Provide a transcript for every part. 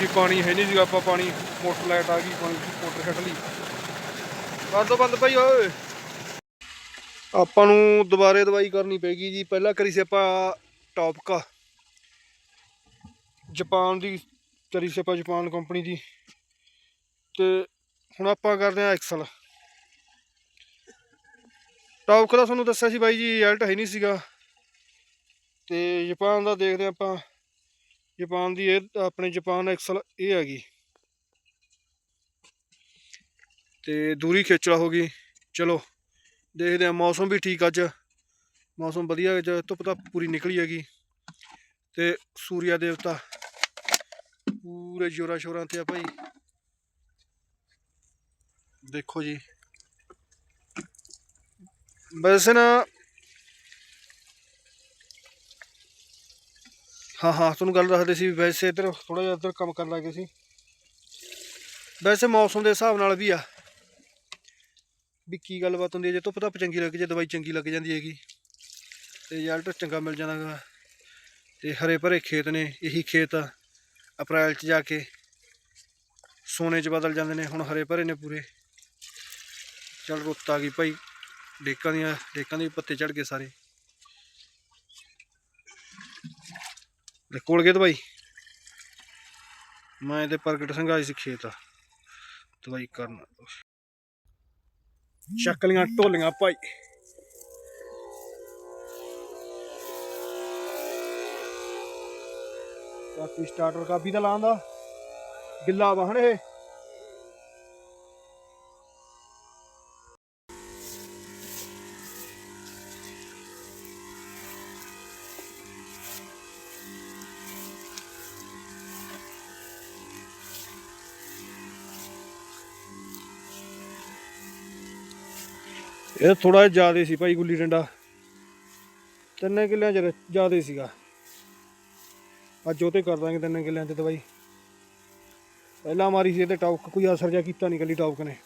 ਜੀ, ਪਾਣੀ ਹੈ ਨਹੀਂ ਸੀਗਾ, ਆਪਾਂ ਪਾਣੀ, ਮੋਟਰ ਲਾਈਟ ਆ ਗਈ, ਪਾਣੀ ਮੋਟਰ ਕੱਢ ਲਈ। ਕਰ ਦੋ ਬੰਦ ਭਾਈ ਓਏ। ਆਪਾਂ ਨੂੰ ਦੁਬਾਰੇ ਦਵਾਈ ਕਰਨੀ ਪੈਗੀ ਜੀ। ਪਹਿਲਾਂ ਕਰੀ ਸੀ ਆਪਾਂ ਟੌਪਕਾ। ਜਾਪਾਨ ਦੀ ਕਰੀ ਸੀ ਆਪਾਂ, ਜਾਪਾਨ ਕੰਪਨੀ ਦੀ। ਤੇ ਹੁਣ ਆਪਾਂ ਕਰਦੇ ਆ ਐਕਸਲ ਟੌਪਕਾ ਦਾ ਤੁਹਾਨੂੰ ਦੱਸਿਆ ਸੀ ਬਾਈ ਜੀ ਰਿਜ਼ਲਟ ਹੈ ਨਹੀਂ ਸੀਗਾ। ਤੇ ਜਾਪਾਨ ਦਾ ਦੇਖਦੇ ਹਾਂ ਆਪਾਂ। ਜਾਪਾਨ ਦੀ ਇਹ, ਆਪਣੇ ਜਾਪਾਨ ਐਕਸਲ ਇਹ ਹੈਗੀ। ਤੇ ਦੂਰੀ ਖੇਚਲਾ ਹੋ ਗਈ। ਚਲੋ, ਦੇਖਦੇ ਆ ਮੌਸਮ ਵੀ ਠੀਕ ਅੱਜ। ਮੌਸਮ ਵਧੀਆ ਅੱਜ, ਧੁੱਪ ਤਾਂ ਪੂਰੀ ਨਿਕਲੀ ਹੈਗੀ। ਤੇ ਸੂਰਿਆ ਦੇਵਤਾ, ਪੂਰੇ ਜੋਰਾਂ ਸ਼ੋਰਾਂ ਤੇ ਆ ਭਾਈ। ਦੇਖੋ ਜੀ। ਵੈਸੇ ਨਾ ਹਾਂ ਹਾਂ, ਤੁਹਾਨੂੰ ਗੱਲ ਦੱਸਦੇ ਸੀ ਵੈਸੇ ਇੱਧਰ ਥੋੜਾ ਜਿਹਾ ਇੱਧਰ ਕੰਮ ਕਰਨ ਲੱਗੇ ਸੀ। ਵੈਸੇ ਮੌਸਮ ਦੇ ਹਿਸਾਬ ਨਾਲ ਵੀ ਆ। ਵੀ ਕੀ ਗੱਲਬਾਤ ਹੁੰਦੀ ਹੈ, ਜੇ ਧੁੱਪ ਧੱਪ ਚੰਗੀ ਲੱਗ, ਜੇ ਦਵਾਈ ਚੰਗੀ ਲੱਗ ਜਾਂਦੀ ਹੈਗੀ, ਤੇ ਰਿਜ਼ਲਟ ਚੰਗਾ ਮਿਲ ਜਾਂਦਾ ਗਾ ਤੇ ਹਰੇ ਭਰੇ ਖੇਤ ਨੇ, ਇਹੀ ਖੇਤ ਅਪ੍ਰੈਲ 'ਚ ਜਾ ਕੇ ਸੋਨੇ 'ਚ ਬਦਲ ਜਾਂਦੇ ਨੇ, ਹੁਣ ਹਰੇ ਭਰੇ ਨੇ ਪੂਰੇ। ਚਲ ਰੁੱਤ ਆ ਗਈ ਭਾਈ, ਡੇਕਾਂ ਦੀਆਂ, ਡੇਕਾਂ ਦੇ ਵੀ ਪੱਤੇ ਝੜ ਗਏ ਸਾਰੇ। ਲੈ ਕੋਲ ਗਏ ਦਵਾਈ? ਮੈਂ ਤੇ ਪ੍ਰਗਟ ਸਿੰਘ ਆਈ ਸੀ ਖੇਤ। ਦਵਾਈ ਕਰਨ। ਚੱਕ ਲੀਆਂ ਢੋਲੀਆਂ ਭਾਈ। ਬਾਕੀ ਸਟਾਰਟਰ ਕਾਪੀ ਦਾ। ਲਾਉਂਦਾ ਗਿੱਲਾ ਵਾਹਣ ਇਹ। ਇਹ ਥੋੜਾ ਜਿਹਾ ਜ਼ਿਆਦਾ ਸੀ ਭਾਈ ਗੁੱਲੀ ਡੰਡਾ। ਤਿੰਨੇ ਕਿੱਲਿਆਂ ਚ ਜ਼ਿਆਦਾ ਸੀਗਾ। ਅੱਜ ਉਹ ਤੇ ਕਰ ਦਾਂਗੇ ਤਿੰਨੇ ਕਿੱਲਿਆਂ ਚ ਦਵਾਈ ਪਹਿਲਾਂ ਮਾਰੀ ਸੀ ਇਹਦੇ ਟੌਕ ਕੋਈ ਅਸਰ ਜਿਹਾ ਕੀਤਾ ਨਹੀਂ ਕੱਲੀ ਟੌਕ ਨੇ।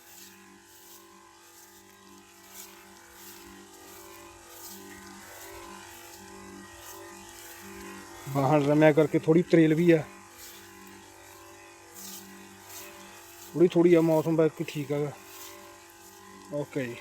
ਬਾਹਰ ਰਮਿਆ ਕਰਕੇ ਥੋੜੀ ਤਰੇਲ ਵੀ ਆ। ਥੋੜੀ ਥੋੜੀ ਆ ਮੌਸਮ ਬਾਕੀ ਠੀਕ ਹੈਗਾ। ਓਕੇ ਜੀ।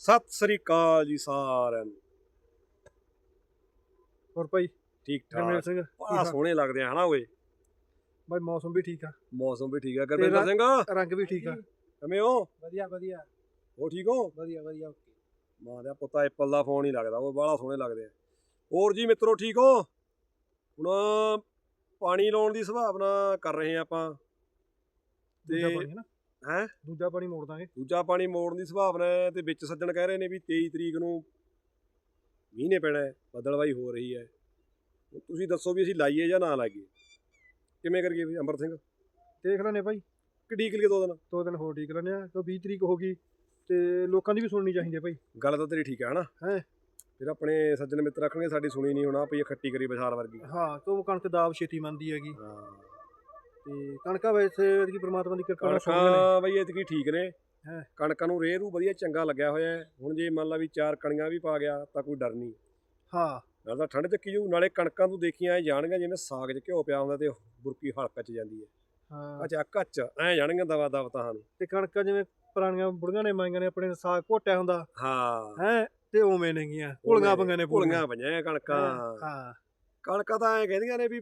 ਸਤਿ ਸ੍ਰੀ ਅਕਾਲ ਜੀ ਸਾਰਿਆਂ ਨੂੰ। ਹੋਰ ਭਾਈ ਠੀਕ ਗਰਮੇਲ ਠਾਕ। ਸਿੰਘ? ਬੜਾ ਸੋਹਣੇ ਲੱਗਦੇ ਆ ਹਨਾ ਓਏ? ਭਾਈ ਮੌਸਮ ਵੀ ਠੀਕ ਆ। ਮੌਸਮ ਵੀ ਠੀਕ ਆ। ਗੁਰਬਿੰਦਰ ਸਿੰਘ? ਰੰਗ ਵੀ ਠੀਕ ਆ। ਕਿਵੇਂ ਹੋ? ਵਧੀਆ ਵਧੀਆ। ਹੋ ਠੀਕ ਹੋ? ਵਧੀਆ ਵਧੀਆ ਓਕੇ। ਮਾਂ ਦਾ ਪੁੱਤਾ ਐਪਲ ਦਾ ਫੋਨ ਹੀ ਲੱਗਦਾ ਉਹ ਬੜਾ ਸੋਹਣੇ ਲੱਗਦੇ ਆ। ਹੋਰ ਜੀ ਮਿੱਤਰੋ ਠੀਕ ਹੋ? ਹੁਣ ਪਾਣੀ ਲਾਉਣ ਦੀ ਸੰਭਾਵਨਾ ਕਰ ਰਹੇ ਆ ਆਪਾਂ। ਦੂਜਾ ਤੇ- ਪਾਣੀ ਹੈ ਨਾ? ਹੈਂ? ਦੂਜਾ ਪਾਣੀ ਮੋੜ ਦਾਂਗੇ। ਦੂਜਾ ਪਾਣੀ ਮੋੜਨ ਦੀ ਸੰਭਾਵਨਾ ਹੈ ਤੇ ਵਿੱਚ ਸੱਜਣ ਕਹਿ ਰਹੇ ਨੇ ਵੀ 23 ਤਰੀਕ ਨੂੰ ਮਹੀਨੇ ਪੈਣਾ ਹੈ ਬੱਦਲਵਾਈ ਹੋ ਰਹੀ ਹੈ। ਤੁਸੀਂ ਦੱਸੋ ਵੀ ਅਸੀਂ ਲਾਈਏ ਜਾਂ ਨਾ ਲਾਈਏ? ਕਿਵੇਂ ਕਰੀਏ ਵੀ ਅੰਮ੍ਰਿਤ ਸਿੰਘ? ਦੇਖ ਲੈਣੇ ਭਾਈ। ਕਿੱਡੀ ਕਲੀਏ ਦੋ ਦਿਨ? ਦੋ ਦਿਨ ਹੋਰ ਠੀਕ ਲੈਣੇ ਆ ਕਿਉਂ 20 ਤਰੀਕ ਹੋ ਗਈ ਤੇ ਲੋਕਾਂ ਦੀ ਵੀ ਸੁਣਨੀ ਚਾਹੀਦੀ ਹੈ ਭਾਈ। ਗੱਲ ਤਾਂ ਤੇਰੀ ਠੀਕ ਹੈ ਹਨਾ? ਹੈਂ। ਫਿਰ ਆਪਣੇ ਸੱਜਣ ਮਿੱਤਰ ਰੱਖਣਗੇ ਸਾਡੀ ਸੁਣੀ ਨਹੀਂ ਹੋਣਾ ਪਈ ਖੱਟੀ ਕਰੀ ਵਿਚਾਰ ਵਰਗੀ। ਹਾਂ ਤੋਂ ਕਣਕ ਦਾਬ ਛੇਤੀ ਮੰਨਦੀ ਹੈਗੀ। ਹਾਂ। ਤੇ ਕਣਕਾਂ ਵੈਸੇ ਕੀ ਪ੍ਰਮਾਤਮਾ ਦੀ ਕਿਰਪਾ ਨਾਲ ਸੁਣ ਨੇ। ਕਣਕਾਂ ਬਈ ਇਤਕੀ ਠੀਕ ਨੇ। ਹੈਂ। ਕਣਕਾਂ ਨੂੰ ਰੇਹ ਰੂ ਵਧੀਆ ਚੰਗਾ ਲੱਗਿਆ ਹੋਇਆ ਹੈ। ਹੁਣ ਜੇ ਮੰਨ ਲਾ ਵੀ ਚਾਰ ਕਣੀਆਂ ਵੀ ਪਾ ਗਿਆ ਤਾਂ ਕੋਈ ਡਰ ਨਹੀਂ। ਹਾਂ। ਨਾਲ ਤਾਂ ਠੰਡ ਚੱਕੀ ਜੂ ਨਾਲੇ ਕਣਕਾਂ ਤੋਂ ਦੇਖੀਆਂ ਐ ਜਾਣਗੀਆਂ ਜਿਵੇਂ ਸਾਗ 'ਚ ਘਿਓ ਪਿਆ ਹੁੰਦਾ ਤੇ ਬੁਰਕੀ ਹਲਕ 'ਚ ਜਾਂਦੀ ਹੈ। ਹਾਂ। ਅੱਛਾ ਕੱਚ ਐ ਜਾਣਗੀਆਂ ਦਵਾ ਦਵ ਤਾਂ ਨੂੰ ਤੇ ਕਣਕਾਂ ਜਿਵੇਂ ਪੁਰਾਣੀਆਂ ਬੁੜੀਆਂ ਨੇ ਮਾਈਆਂ ਨੇ ਆਪਣੇ ਸਾਗ ਘੋਟਿਆ ਹੁੰਦਾ। ਹਾਂ। ਹੈ ਤੇ ਉਵੇਂ ਨੇਗੀਆਂ। ਘੁਲੀਆਂ ਪੰਗਾਂ ਨੇ ਪੂਰੀਆਂ। ਪਈਆਂ ਕਣਕਾਂ। ਹਾਂ। ਕਣਕਾਂ ਤਾਂ ਐ ਕਹਿੰਦੀਆਂ ਨੇ ਵੀ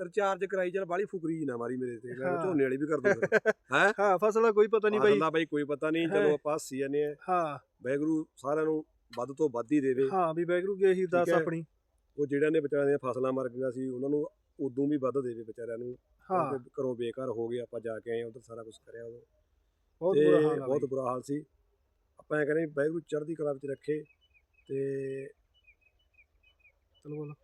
ਰਿਚਾਰਜ ਕਰਾਈ ਚੱਲ ਬਾਲੀ ਫੁਕਰੀ ਜੀ ਨਾ ਮਾਰੀ ਮੇਰੇ ਤੇ ਮੈਂ। ਝੋਨੇ ਵਾਲੀ ਵੀ ਕਰ ਦੂੰ ਹੈ? ਹਾਂ ਫਸਲ ਦਾ ਕੋਈ ਪਤਾ ਨਹੀਂ ਬਾਈ। ਦਾ ਬਾਈ ਕੋਈ ਪਤਾ ਨਹੀਂ ਚਲੋ। ਆਪਾਂ ਹੱਸੀ ਜਾਂਦੇ ਆ ਹਾਂ। ਵੈਗਰੂ ਸਾਰਿਆਂ ਨੂੰ ਵੱਧ ਤੋਂ ਵੱਧ ਹੀ ਦੇਵੇ। ਹਾਂ ਵੀ ਬੈਗਰੂ ਗਏ ਸੀ ਦੱਸ। ਆਪਣੀ। ਉਹ ਜਿਹੜਿਆਂ ਨੇ ਵਿਚਾਰਿਆਂ ਦੀਆਂ ਫਸਲਾਂ ਮਰ ਗਈਆਂ ਸੀ ਉਹਨਾਂ ਨੂੰ ਉਦੋਂ ਵੀ ਵੱਧ ਦੇਵੇ ਵਿਚਾਰਿਆਂ ਨੂੰ। ਹਾਂ। ਘਰੋਂ ਬੇਕਾਰ ਹੋ ਗਏ ਆਪਾਂ ਜਾ ਕੇ ਆਏ ਉਧਰ ਸਾਰਾ ਕੁਝ ਕਰਿਆ ਉਦੋਂ ਬਹੁਤ ਬੁਰਾ ਹਾਲ ਬਹੁਤ। ਬੁਰਾ ਹਾਲ ਸੀ। ਆਪਾਂ ਇਹ ਕਹਿੰਦੇ ਵਾਹਿਗੁਰੂ ਚੜ੍ਹਦੀ ਕਲਾ ਵਿੱਚ ਰੱਖੇ ਤੇ ਚਲੋ ਬੋਲੋ।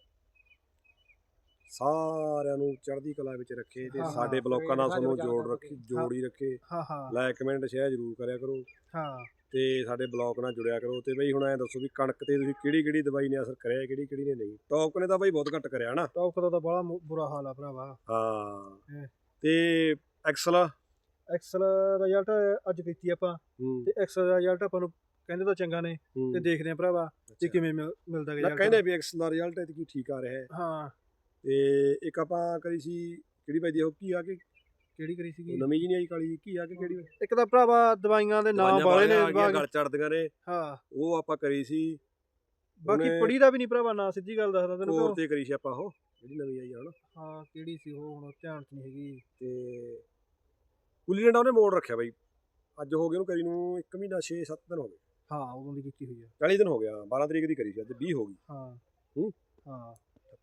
ਸਾਰਿਆਂ ਨੂੰ ਚੜ੍ਹਦੀ ਕਲਾ ਵਿੱਚ ਰੱਖੇ ਤੇ ਹਾਂ, ਸਾਡੇ ਬਲੋਕਾਂ ਨਾਲ ਵਿਚਾਰ ਜੋੜ। ਰੱਖੀ ਜੋੜੀ ਰੱਖੇ। ਹਾਂ ਹਾਂ। ਲਾਈਕ ਕਮੈਂਟ ਸ਼ੇਅਰ ਜ਼ਰੂਰ ਕਰਿਆ ਕਰੋ। ਹਾਂ। ਤੇ ਸਾਡੇ ਬਲੌਗ ਨਾਲ ਜੁੜਿਆ ਕਰੋ ਤੇ ਬਈ ਹੁਣ ਐ ਦੱਸੋ ਵੀ ਕਣਕ ਤੇ ਤੁਸੀਂ ਕਿਹੜੀ ਕਿਹੜੀ ਦਵਾਈ ਨੇ ਅਸਰ ਕਰਿਆ ਕਿਹੜੀ ਕਿਹੜੀ ਨੇ ਨਹੀਂ? ਟੌਪ ਨੇ ਤਾਂ ਬਈ ਬਹੁਤ ਘੱਟ ਕਰਿਆ ਨਾ। ਟੌਪ ਦਾ ਤਾਂ ਬੜਾ ਮੁ- ਬੁਰਾ ਹਾਲ ਆ ਭਰਾਵਾ। ਹਾਂ। ਤੇ ਐਕਸਲ ਐਕਸਲ ਰਿਜ਼ਲਟ ਅੱਜ ਕੀਤੀ ਆਪਾਂ। ਹੂੰ। ਤੇ ਐਕਸਲ ਦਾ ਰਿਜ਼ਲਟ ਆਪਾਂ ਨੂੰ ਕਹਿੰਦੇ ਤਾਂ ਚੰਗਾ ਨੇ ਹੂੰ। ਤੇ ਦੇਖਦੇ ਆ ਭਰਾਵਾ ਤੇ ਅੱਛਾ। ਕਿਵੇਂ ਮਿਲ- ਮਿਲਦਾ ਨਾ ਰਿਜ਼ਲਟ ਕਹਿੰਦੇ ਵੀ ਐਕਸਲ ਦਾ ਰਿਜ਼ਲਟ ਐਤਕੀ ਠੀਕ ਆ ਰਿਹਾ ਹੈ। ਹਾਂ। ਤੇ ਇੱਕ ਆਪਾਂ ਕਰੀ ਸੀ ਕਿਹੜੀ ਬਾਈ ਦੀ ਉਹ ਕੀ ਆ ਕੇ? ਕਿਹੜੀ ਕਰੀ ਸੀਗੀ? ਨਵੀਂ ਜੀ ਨਹੀਂ ਆਈ ਕਾਲੀ ਕੀ ਆ ਕੇ ਕਿਹੜੀ ਇੱਕ ਤਾਂ ਭਰਾਵਾ ਦਵਾਈਆਂ ਦੇ ਨਾਮ ਵਾਲੇ ਨੇ ਗਲ ਚੜਦੀਆਂ ਨੇ ਹਾਂ। ਉਹ ਆਪਾਂ ਕਰੀ ਸੀ ਬਾਕੀ ਪੜੀ ਦਾ ਵੀ ਨਹੀਂ ਭਰਾਵਾ ਨਾ ਸਿੱਧੀ ਗੱਲ ਦੱਸਦਾ ਤੈਨੂੰ ਕਿਉਂ? ਤੇ ਕਰੀ ਸੀ ਆਪਾਂ ਉਹ ਜਿਹੜੀ ਨਵੀਂ ਆਈ ਆ ਹੁਣ। ਹਾਂ ਕਿਹੜੀ ਸੀ ਉਹ ਹੁਣ ਧਿਆਨ ਚ ਨਹੀਂ ਹੈਗੀ। ਤੇ ਗੁੱਲੀ ਡੰਡਾ ਉਹਨੇ ਮੋੜ ਰੱਖਿਆ ਬਾਈ। ਅੱਜ ਹੋ ਗਏ ਉਹਨੂੰ ਕਰੀ ਨੂੰ 1 ਮਹੀਨਾ 6-7 ਦਿਨ ਹੋ ਗਏ। ਹਾਂ ਉਦੋਂ ਦੀ ਕੀਤੀ ਹੋਈ ਆ। 40 ਦਿਨ ਹੋ ਗਿਆ 12 ਤਰੀਕ ਦੀ ਕਰੀ ਸੀ ਅੱਜ 20 ਹੋ ਗਈ। ਹਾਂ। ਹੂੰ? ਹਾਂ।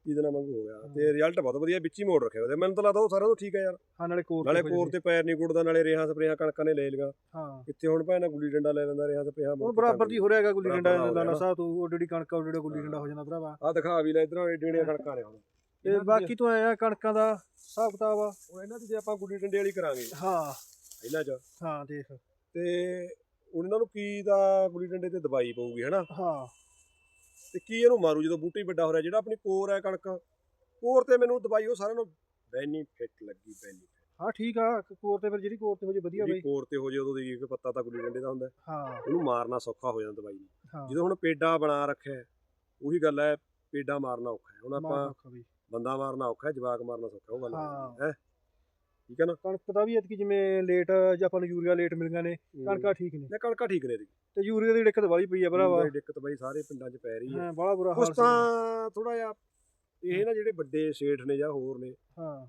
30 ਦਿਨਾਂ ਵਾਂਗੂ ਹੋ ਗਿਆ। ਤੇ ਰਿਜ਼ਲਟ ਬਹੁਤ ਵਧੀਆ ਵਿੱਚ ਹੀ ਮੋੜ ਰੱਖਿਆ ਉਹਦੇ। ਮੈਨੂੰ ਤਾਂ ਲੱਗਦਾ ਉਹ ਸਾਰਿਆਂ ਤੋਂ ਠੀਕ ਹੈ ਯਾਰ। ਹਾਂ ਨਾਲੇ ਕੋਰ ਨਾਲੇ ਕੋਰ ਤੇ ਪੈਰ ਨਹੀਂ ਗੁੱਟਦਾ ਨਾਲੇ ਰੇਹਾਂ ਸਪਰੇਹਾਂ ਕਣਕਾਂ ਨੇ ਲੈ ਲਈਆਂ। ਹਾਂ। ਕਿੱਥੇ ਹੁਣ ਭਾਵੇਂ ਗੁੱਲੀ ਡੰਡਾ ਲੈ ਲੈਂਦਾ ਰੇਹਾਂ ਸਪਰੇਹਾਂ ਹੁਣ ਬਰਾਬਰ ਦੀ ਹੋ ਰਿਹਾਗਾ ਗੁੱਲੀ ਡੰਡਾ ਦਾ ਹੋ ਲਾਲਾ ਰਿਹਾ ਸਾਹਿਬ ਤੂੰ। ਉਹ ਜਿਹੜੀ ਕਣਕ ਉਹ ਜਿਹੜਾ ਗੁੱਲੀ ਡੰਡਾ ਹੋ ਜਾਂਦਾ ਭਰਾਵਾ। ਆ ਦਿਖਾ ਵੀ ਲੈ ਇਧਰੋਂ ਏਡੀਆਂ ਕਣਕਾਂ ਨੇ ਹੁਣ। ਤੇ ਬਾਕੀ ਤੂੰ ਆਇਆ ਕਣਕਾਂ ਦਾ ਹਿਸਾਬ ਕਿਤਾਬ ਆ। ਉਹ ਇਹਨਾਂ ਦੀ ਜੇ ਆਪਾਂ ਗੁੱਲੀ ਡੰਡੇ ਵਾਲੀ ਕਰਾਂਗੇ। ਹਾਂ। ਇਹਨਾਂ 'ਚ। ਹਾਂ ਦੇਖ। ਤੇ ਉਹਨਾਂ ਨੂੰ ਕੀ ਦਾ ਗੁੱਲੀ ਡੰਡੇ ਤੇ ਦਵਾਈ ਪਊਗੀ ਹਨਾ? ਹਾਂ। ਤੇ ਕੀ ਇਹਨੂੰ ਮਾਰੂ ਜਦੋਂ ਬੂਟਾ ਵੱਡਾ ਹੋ ਰਿਹਾ ਜਿਹੜਾ ਆਪਣੀ ਕੋਰ ਹੈ ਕਣਕ? ਕੋਰ ਤੇ ਮੈਨੂੰ ਦਵਾਈ ਉਹ ਸਾਰਿਆਂ ਨੂੰ ਬੈਨੀਫਿਟ ਲੱਗੀ ਬੈਨੀਫਿਟ ਹਾਂ ਠੀਕ ਆ ਕੋਰ ਤੇ ਫਿਰ ਜਿਹੜੀ ਕੋਰ ਤੇ ਹੋ ਜੇ ਵਧੀਆ ਜਿਹੜੀ ਬਈ। ਕੋਰ ਤੇ ਹੋ ਜੇ ਉਦੋਂ ਦੀ ਇੱਕ ਪੱਤਾ ਤਾਂ ਗੁੱਲੀ ਡੰਡੇ ਦਾ ਹੁੰਦਾ। ਹੈ। ਹਾਂ ਉਹਨੂੰ ਮਾਰਨਾ ਸੌਖਾ ਹੋ ਜਾਂਦਾ ਦਵਾਈ ਨਾਲ ਹਾਂ। ਜਦੋਂ ਹੁਣ ਪੇਡਾ ਬਣਾ ਰੱਖਿਆ ਹੈ, ਉਹੀ ਗੱਲ ਹੈ ਪੇਡਾ ਮਾਰਨਾ ਔਖਾ ਹੈ। ਹੁਣ ਆਪਾਂ ਮਾਰ ਰੱਖੋ ਬਈ। ਬੰਦਾ ਮਾਰਨਾ ਔਖਾ ਹੈ ਜਵਾਕ ਮਾਰਨਾ ਸੌਖਾ ਉਹ ਗੱਲ ਹਾਂ। ਹੈ? ਠੀਕ ਹੈ ਨਾ? ਕਣਕ ਦਾ ਵੀ ਇਤਕੀ ਜਿਵੇਂ ਲੇਟ ਜਾਂ ਆਪਾਂ ਨੂੰ ਯੂਰੀਆ ਲੇਟ ਮਿਲੀਆਂ ਨੇ ਕਣਕਾਂ ਠੀਕ ਨੇ। ਨਾ ਕਣਕਾਂ ਠੀਕ ਨੇ ਦੀ ਤੇ ਯੂਰੀਆ ਦੀ ਦਿੱਕਤ ਵਾਲੀ ਪਈ ਆ ਭਰਾਵਾ। ਦਿੱਕਤ ਬਾਈ ਸਾਰੇ ਪਿੰਡਾਂ 'ਚ ਪੈ ਰਹੀ ਹੈ ਹਾਂ ਬੜਾ ਬੁਰਾ ਹਾਲ ਸੀ ਤਾਂ ਥੋੜਾ ਜਿਹਾ ਇਹ ਨਾ ਜਿਹੜੇ ਵੱਡੇ ਸੇਠ ਨੇ ਜਾਂ ਹੋਰ ਨੇ ਹਾਂ।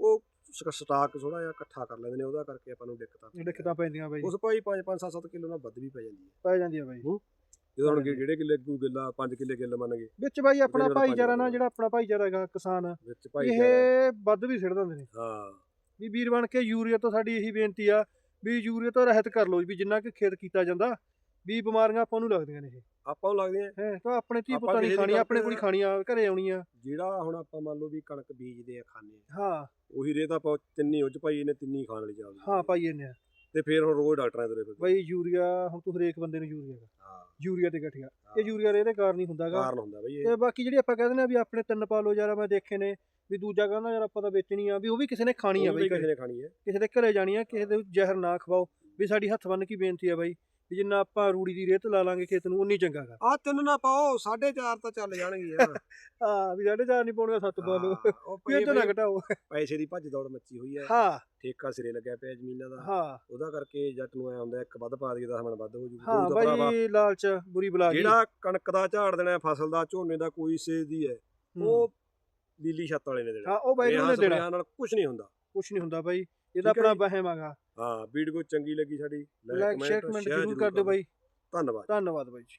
ਉਹ ਸਟਾਕ ਥੋੜਾ ਜਿਹਾ ਇਕੱਠਾ ਕਰ ਲੈਂਦੇ ਨੇ ਉਹਦਾ ਕਰਕੇ ਆਪਾਂ ਨੂੰ ਦਿੱਕਤਾਂ ਦਿੱਕਤਾਂ ਪੈਂਦੀਆਂ ਬਈ। ਉਸ ਭਾਈ 5 5 7 7 ਕਿਲੋ ਨਾਲ ਵੱਧ ਵੀ ਪੈ ਜਾਂਦੀ ਹੈ ਪੈ ਜਾਂਦੀ ਆ ਬਈ। ਜਦੋਂ ਹੁਣ ਜਿਹੜੇ ਕਿੱਲੇ ਕੋ ਗਿੱਲਾ 5 ਕਿੱਲੇ ਗਿੱਲ ਮੰਨ ਗਏ। ਵਿੱਚ ਬਾਈ ਆਪਣਾ ਭਾਈਚਾਰਾ ਨਾ ਜਿਹੜਾ ਆਪਣਾ ਭਾਈਚਾਰਾ ਹੈਗਾ ਕਿਸਾਨ ਇਹ ਵੱਧ ਵੀ ਸਿੱਟ ਦਿੰਦੇ ਨੇ। ਹਾਂ। ਵੀ ਵੀਰ ਬਣ ਕੇ ਯੂਰੀਆ ਤੋਂ ਸਾਡੀ ਇਹੀ ਬੇਨਤੀ ਆ ਵੀ ਯੂਰੀਆ ਤੋਂ ਰਹਿਤ ਕਰ ਲਓ ਵੀ ਜਿੰਨਾ ਕਿ ਖੇਤ ਕੀਤਾ ਜਾਂਦਾ ਵੀ ਬਿਮਾਰੀਆਂ ਆਪਾਂ ਨੂੰ ਲੱਗਦੀਆਂ ਨੇ ਇਹ। ਆਪਾਂ ਨੂੰ ਲੱਗਦੇ ਆ ਹੈ ਤਾਂ ਆਪਣੇ ਧੀ ਪੁੱਤਾਂ ਨਹੀਂ ਖਾਣੀ ਆਪਣੇ ਕੋਲ ਖਾਣੀ ਆ ਘਰੇ ਆਉਣੀ ਆ। ਜਿਹੜਾ ਹੁਣ ਆਪਾਂ ਮੰਨ ਲਓ ਵੀ ਕਣਕ ਬੀਜਦੇ ਆ ਆ। ਹਾਂ। ਉਹੀ ਰੇ ਤਾਂ ਆਪਾਂ ਤਿੰਨੀ ਉੱਚ ਭਾਈ ਇਹਨੇ ਤਿੰਨੀ ਖਾਣ ਵਾਲੀ ਚੱਲਦੀ ਹਾਂ ਪਾਈਏ ਨੇ ਤੇ ਫਿਰ ਹੁਣ ਰੋਜ਼ ਡਾਕਟਰਾਂ ਦੇ ਫਿਰਦੇ ਬਈ ਯੂਰੀਆ ਹੁਣ ਤੂੰ ਹਰੇਕ ਬੰਦੇ ਨੂੰ ਯੂਰੀਆ ਹਾਂ। ਯੂਰੀਆ ਤੇ ਗਠੀਆ। ਇਹ ਯੂਰੀਆ ਦੇ ਇਹਦੇ ਕਾਰਨ ਹੀ ਹੁੰਦਾਗਾ। ਕਾਰਨ ਹੁੰਦਾ ਬਈ ਇਹ। ਤੇ ਬਾਕੀ ਜਿਹੜੀ ਆਪਾਂ ਕਹਿੰਦੇ ਨੇ ਵੀ ਆਪਣੇ ਤਿੰਨ ਪਾ ਲਓ ਯਾਰ ਮੈਂ ਦੇਖੇ ਨੇ ਵੀ ਦੂਜਾ ਕਹਿੰਦਾ ਯਾਰ ਆਪਾਂ ਤਾਂ ਵੇਚਣੀ ਆ ਵੀ ਉਹ ਵੀ ਕਿਸੇ ਨੇ ਖਾਣੀ ਆ ਉਹ ਬਈ ਵੀ ਕਿਸੇ ਨੇ ਖਾਣੀ ਹੈ ਕਿਸੇ ਦੇ ਘਰੇ ਜਾਣੀ ਆ ਕਿਸੇ ਦੇ ਜ਼ਹਿਰ ਨਾ ਖਵਾਓ ਵੀ ਸਾਡੀ ਹੱਥ ਬੰਨ ਕੀ ਬੇਨਤੀ ਆ ਬਾਈ। ਵੀ ਜਿੰਨਾ ਆਪਾਂ ਰੂੜੀ ਦੀ ਰੇਤ ਲਾ ਲਾਂਗੇ ਖੇਤ ਨੂੰ ਉਨੀ ਚੰਗਾਗਾ ਆ ਤਿੰਨ ਨਾ ਪਾਓ 4.5 ਤਾਂ ਚੱਲ ਜਾਣਗੇ ਯਾਰ ਹਾਂ ਵੀ ਸਾਡੇ ਚਾਰ ਨਹੀਂ ਪਾਉਣਗਾ ਸੱਤ ਪਾ ਲਓ। ਵੀ ਇਹ ਤੋਂ ਨਾ ਭਾਈ ਘਟਾਓ। ਪੈਸੇ ਦੀ ਭੱਜ ਦੌੜ ਮੱਚੀ ਹੋਈ ਹੈ। ਹਾਂ। ਠੇਕਾ ਸਿਰੇ ਲੱਗਿਆ ਪਿਆ ਜ਼ਮੀਨਾਂ ਦਾ। ਹਾਂ। ਉਹਦਾ ਕਰਕੇ ਜੱਟ ਨੂੰ ਐ ਹੁੰਦਾ ਇੱਕ ਵੱਧ ਪਾ ਦਈਏ 10 ਮਣ ਵੱਧ ਹੋ ਜੂ। ਹਾਂ ਬਾਈ ਲਾਲਚ ਬੁਰੀ ਬਲਾ ਜਿਹੜਾ ਕਣਕ ਦਾ ਝਾੜ ਦੇਣਾ ਫਸਲ ਦਾ ਝੋਨੇ ਦਾ ਕੋਈ ਸੇ ਦੀ ਹੈ। ਉਹ ਲੀਲੀ ਛੱਤ ਵਾਲੇ ਨੇ ਦੇਣਾ। ਹਾਂ ਉਹ ਬਾਈ ਨੂੰ ਦੇਣਾ। ਨਾਲ ਕੁਝ ਨਹੀਂ ਹੁੰਦਾ। ਕੁਛ ਨਹੀਂ ਹੁੰਦਾ ਬਾਈ। ਇਹਦਾ ਆਪਣਾ। ਵਹਿਮ ਹੈਗਾ। ਹਾਂ ਵੀਡੀਓ ਚੰਗੀ ਲੱਗੀ ਸਾਡੀ ਲਾਈਕ ਸ਼ੇਅਰ ਕਮੈਂਟ ਜ਼ਰੂਰ ਕਰ ਦਿਓ ਬਾਈ। ਧੰਨਵਾਦ। ਧੰਨਵਾਦ ਬਾਈ ਜੀ।